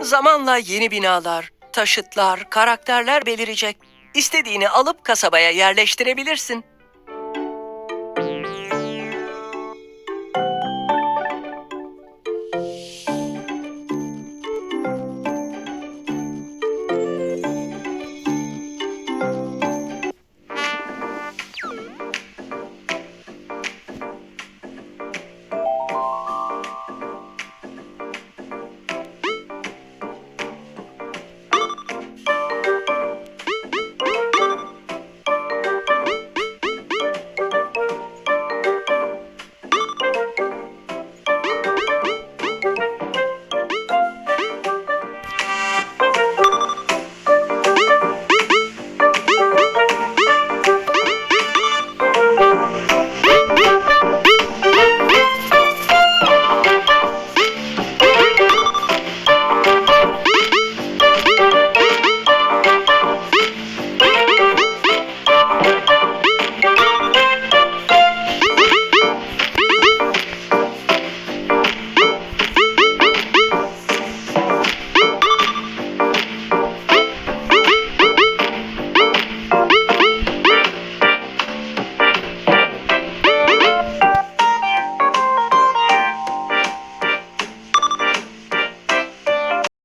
Zamanla yeni binalar, taşıtlar, karakterler belirecek. İstediğini alıp kasabaya yerleştirebilirsin.